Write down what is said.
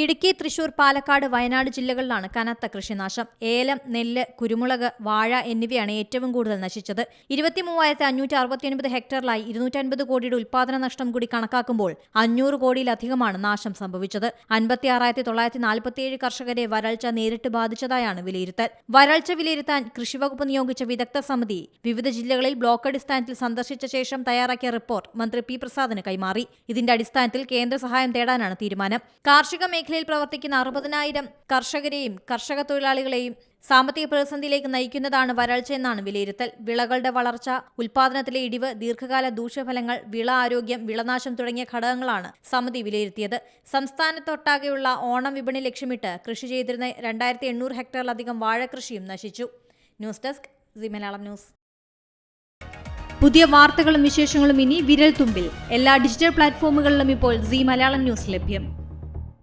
ഇടുക്കി തൃശൂർ പാലക്കാട് വയനാട് ജില്ലകളിലാണ് കനത്ത കൃഷിനാശം. ഏലം നെല്ല് കുരുമുളക് വാഴ എന്നിവയാണ് ഏറ്റവും കൂടുതൽ നശിച്ചത്. ഇരുപത്തിമൂവായിരത്തി അഞ്ഞൂറ്റി അറുപത്തിയൊൻപത് ഹെക്ടറിലായി ഇരുന്നൂറ്റൻപത് കോടിയുടെ ഉൽപാദന നഷ്ടം കൂടി കണക്കാക്കുമ്പോൾ അഞ്ഞൂറ് കോടിയിലധികമാണ് നാശം സംഭവിച്ചത്. അൻപത്തി ആറായിരത്തി തൊള്ളായിരത്തി നാൽപ്പത്തിയേഴ് കർഷകരെ വരൾച്ച നേരിട്ട് ബാധിച്ചതായാണ് വിലയിരുത്തൽ. വരൾച്ച വിലയിരുത്താൻ കൃഷിവകുപ്പ് നിയോഗിച്ച വിദഗ്ധ സമിതി വിവിധ ജില്ലകളിൽ ബ്ലോക്ക് അടിസ്ഥാനത്തിൽ സന്ദർശിച്ച ശേഷം തയ്യാറാക്കിയ റിപ്പോർട്ട് മന്ത്രി പി പ്രസാദിന് കൈമാറി. ഇതിന്റെ അടിസ്ഥാനത്തിൽ കേന്ദ്ര സഹായം തേടാനാണ് തീരുമാനം. കാർഷിക മേഖലയിൽ പ്രവർത്തിക്കുന്ന അറുപതിനായിരം കർഷകരെയും കർഷക തൊഴിലാളികളെയും സാമ്പത്തിക പ്രതിസന്ധിയിലേക്ക് നയിക്കുന്നതാണ് വരൾച്ച എന്നാണ് വിലയിരുത്തൽ. വിളകളുടെ വളർച്ച ഉൽപാദനത്തിലെ ഇടിവ് ദീർഘകാല ദൂഷ്യഫലങ്ങൾ വിള ആരോഗ്യം വിളനാശം തുടങ്ങിയ ഘടകങ്ങളാണ് സമിതി വിലയിരുത്തിയത്. സംസ്ഥാനത്തൊട്ടാകെയുള്ള ഓണം വിപണി ലക്ഷ്യമിട്ട് കൃഷി ചെയ്തിരുന്ന രണ്ടായിരത്തി എണ്ണൂറ് ഹെക്ടറിലധികം വാഴകൃഷിയും നശിച്ചു. News desk C Malayalam news. പുതിയ വാർത്തകളും വിശേഷങ്ങളും ഇനി വിരൽ തുമ്പിൽ എല്ലാ ഡിജിറ്റൽ പ്ലാറ്റ്ഫോമുകളിലും ഇപ്പോൾ സി മലയാളം ന്യൂസ് ലഭ്യം.